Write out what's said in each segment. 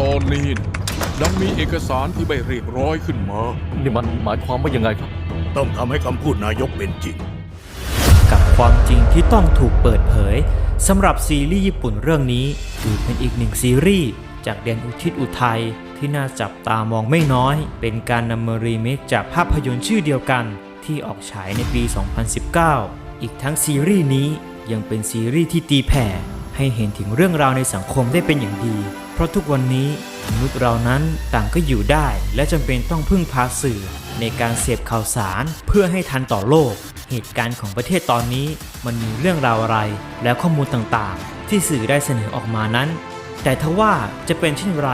ตอนนี้นะยังมีเอกสารที่ไม่เรียบร้อยขึ้นมา นี่มันหมายความว่ายังไงครับ ต้องทำให้คำพูดนายกเป็นจริง กับความจริงที่ต้องถูกเปิดเผยสำหรับซีรีส์ญี่ปุ่นเรื่องนี้ถือเป็นอีกหนึ่งซีรีส์จากแดนอุทิศอุทัยที่น่าจับตามองไม่น้อย เป็นการนำมารีเมคจากภาพยนตร์ชื่อเดียวกัน ที่ออกฉายในปี 2019 อีกทั้งซีรีส์นี้ยังเป็นซีรีส์ที่ตีแผ่ให้เห็นถึงเรื่องราวในสังคมได้เป็นอย่างดี เพราะทุกวันนี้มนุษย์เรานั้นต่างก็อยู่ได้ และจำเป็นต้องพึ่งพาสื่อในการเสพข่าวสารเพื่อให้ทันต่อโลก เหตุการณ์ของประเทศตอนนี้มันมีเรื่องราวอะไร และข้อมูลต่างๆ ที่สื่อได้เสนอออกมานั้น แต่ทว่าจะเป็นเช่นไร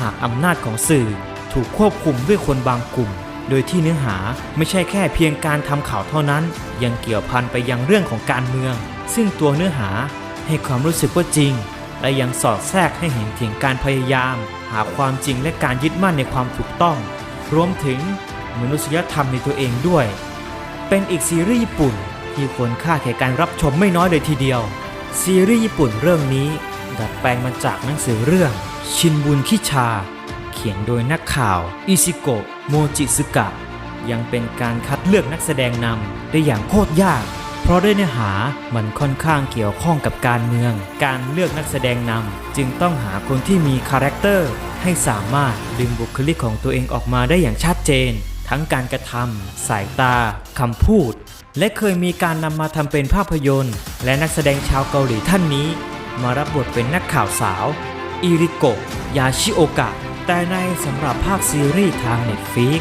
หากอำนาจของสื่อถูกควบคุมด้วยคนบางกลุ่ม โดยที่เนื้อหาไม่ใช่แค่เพียงการทำข่าวเท่านั้น ยังเกี่ยวพันไปยังเรื่องของการเมือง ซึ่งตัวเนื้อหาให้ความรู้สึกว่าจริง และยังสอดแทรกให้เห็นถึงการพยายาม หาความจริงและการยึดมั่นในความถูกต้อง รวมถึงมนุษยธรรมในตัวเองด้วย เป็นอีกซีรีส์ญี่ปุ่นที่ควรค่าแก่การรับชมไม่น้อยเลยทีเดียว ซีรีส์ญี่ปุ่นเรื่องนี้ ดัดแปลงมาจากหนังสือเรื่อง ชินบุนคิชา เขียนโดยนักข่าว อิซิโกะโมจิสึกะ ยังเป็นการคัดเลือกนักแสดงนำได้อย่างโคตรยาก ราะด้วยเนื้อหามันค่อนข้างเกี่ยวข้องกับการเมือง การเลือกนักแสดงนำจึงต้องหาคนที่มีคาแรคเตอร์ให้สามารถดึงบุคลิกของตัวเองออกมาได้อย่างชัดเจน ทั้งการกระทำสายตาคำพูด และเคยมีการนำมาทำเป็นภาพยนตร์ และนักแสดงชาวเกาหลีท่านนี้ มารับบทเป็นนักข่าวสาวอิริโกะยาชิโอกะแต่ในสำหรับภาคซีรีส์ทาง Netflix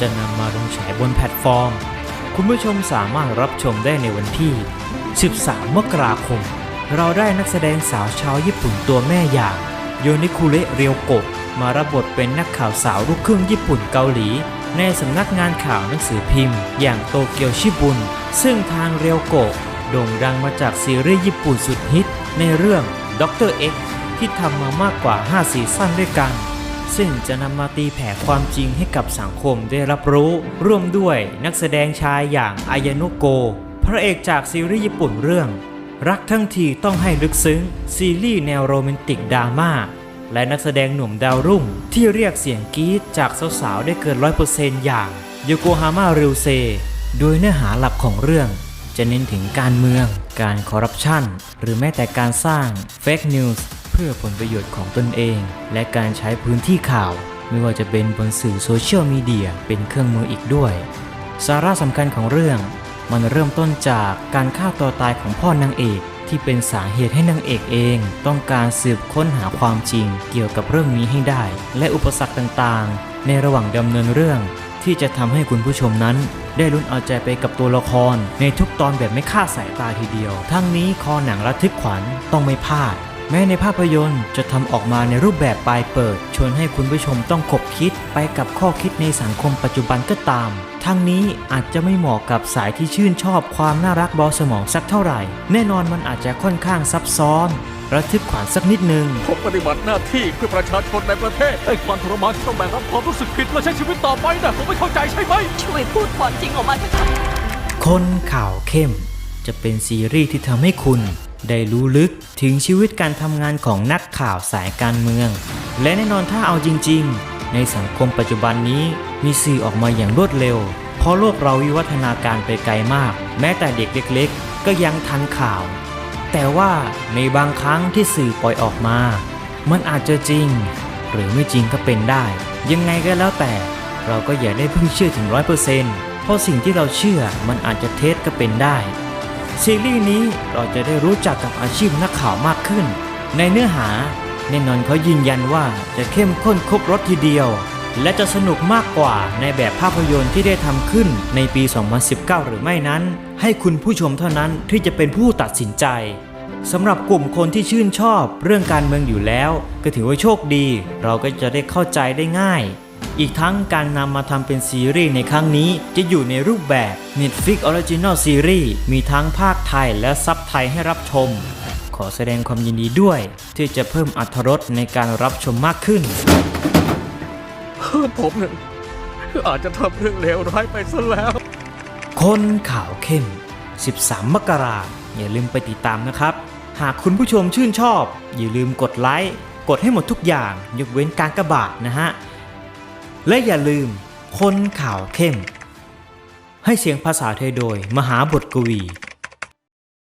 จะนำมาลงฉายบนแพลตฟอร์ม คุณผู้ชมสามารถรับชมได้ในวันที่ 13 มกราคม เราได้นักแสดงสาวชาวญี่ปุ่นตัวแม่อย่าง โยนิคุเระเรียวโกะมารับบทเป็นนักข่าวสาวลูกครึ่งญี่ปุ่นเกาหลี ในสำนักงานข่าวหนังสือพิมพ์ อย่างโตเกียวชิบุน ซึ่งทางเรียวโกะโด่งดังมาจากซีรีส์ญี่ปุ่นสุดฮิต ในเรื่องด็อกเตอร์เอ็กที่ทำมามากกว่า 5 ซีซั่นด้วยกัน ซึ่งจะนำมาตีแผ่ความจริงให้กับสังคมได้รับรู้ ร่วมด้วยนักแสดงชายอย่างอายานุโก พระเอกจากซีรีส์ญี่ปุ่นเรื่อง รักทั้งทีต้องให้ลึกซึ้ง ซีรีส์แนวโรแมนติกดราม่าและนักแสดงหนุ่มดาวรุ่ง ที่เรียกเสียงกรี๊ดจากสาวๆ ได้เกินร้อยเปอร์เซนต์อย่างโยโกฮาม่าริวเซโดยเนื้อหาหลักของเรื่อง จะเน้นถึงการเมือง การคอร์รัปชันหรือแม้แต่การสร้างเฟกนิวส์ เพื่อผลประโยชน์ของตนเอง และการใช้พื้นที่ข่าว ไม่ว่าจะเป็นบนสื่อโซเชียลมีเดียเป็นเครื่องมืออีกด้วย สาระสำคัญของเรื่อง มันเริ่มต้นจากการฆ่าตัวตายของพ่อนางเอกที่เป็นสาเหตุให้นางเอกเอง ต้องการสืบค้นหาความจริงเกี่ยวกับเรื่องนี้ให้ได้ และอุปสรรคต่างๆ ในระหว่างดำเนินเรื่อง ที่จะทำให้คุณผู้ชมนั้น ได้ลุ้นเอาใจไปกับตัวละคร ในทุกตอนแบบไม่คาดสายตาทีเดียว ทั้งนี้คอหนังระทึกขวัญต้องไม่พลาด แม้ในภาพยนตร์จะทำออกมาในรูปแบบปลายเปิด ชวนให้คุณผู้ชมต้องขบคิดไปกับข้อคิดในสังคมปัจจุบันก็ตาม ทั้งนี้อาจจะไม่เหมาะกับสายที่ชื่นชอบความน่ารักเบาสมองสักเท่าไหร่ แน่นอนมันอาจจะค่อนข้างซับซ้อน ระทึกขวัญสักนิดนึง ผมปฏิบัติหน้าที่เพื่อประชาชนในประเทศไอ้ความทรมานที่ต้องแบกรับความรู้สึกผิดและใช้ชีวิตต่อไปนะผมไม่เข้าใจใช่ไหม ช่วยพูดความจริงออกมาเถอะค่ะ คนข่าวเข้ม จะเป็นซีรีส์ที่ทำให้คุณ ได้รู้ลึกถึงชีวิตการทำงานของนักข่าวสายการเมือง และแน่นอนถ้าเอาจริง ๆ ในสังคมปัจจุบันนี้มีสื่อออกมาอย่างรวดเร็ว เพราะโลกเราวิวัฒนาการไปไกลมาก แม้แต่เด็กเล็ก ๆ ก็ยังทันข่าว แต่ว่าในบางครั้งที่สื่อปล่อยออกมา มันอาจจะจริง หรือไม่จริงก็เป็นได้ ยังไงก็แล้วแต่ เราก็อย่าได้เพิ่งเชื่อถึงร้อยเปอร์เซ็นต์เพราะสิ่งที่เราเชื่อมันอาจจะเท็จก็เป็นได้ ซีรีส์นี้เราจะได้รู้จักกับอาชีพนักข่าวมากขึ้น ในเนื้อหาแน่นอนเขายืนยันว่าจะเข้มข้นครบรถทีเดียว และจะสนุกมากกว่าในแบบภาพยนตร์ที่ได้ทำขึ้นในปี 2019 หรือไม่นั้น ให้คุณผู้ชมเท่านั้นที่จะเป็นผู้ตัดสินใจสำหรับกลุ่มคนที่ชื่นชอบเรื่องการเมืองอยู่แล้ว ก็ถือว่าโชคดี เราก็จะได้เข้าใจได้ง่าย อีกทั้งการนำมาทำเป็นซีรีส์ในครั้งนี้จะอยู่ในรูปแบบ Netflix Original Series มีทั้งภาคไทยและซับไทยให้รับชม ขอแสดงความยินดีด้วย ที่จะเพิ่มอรรถรสในการรับชมมากขึ้น ผมเนี่ยอาจจะทำเรื่องเลวร้ายไปซะแล้ว คนข่าวเข้ม 13 มกราอย่าลืมไปติดตามนะครับ หากคุณผู้ชมชื่นชอบ อย่าลืมกดไลค์ กดให้หมดทุกอย่าง ยกเว้นการกระบาดนะฮะ และอย่าลืมคนข่าวเข้ม ให้เสียงภาษาไทยโดย มหาบทกวี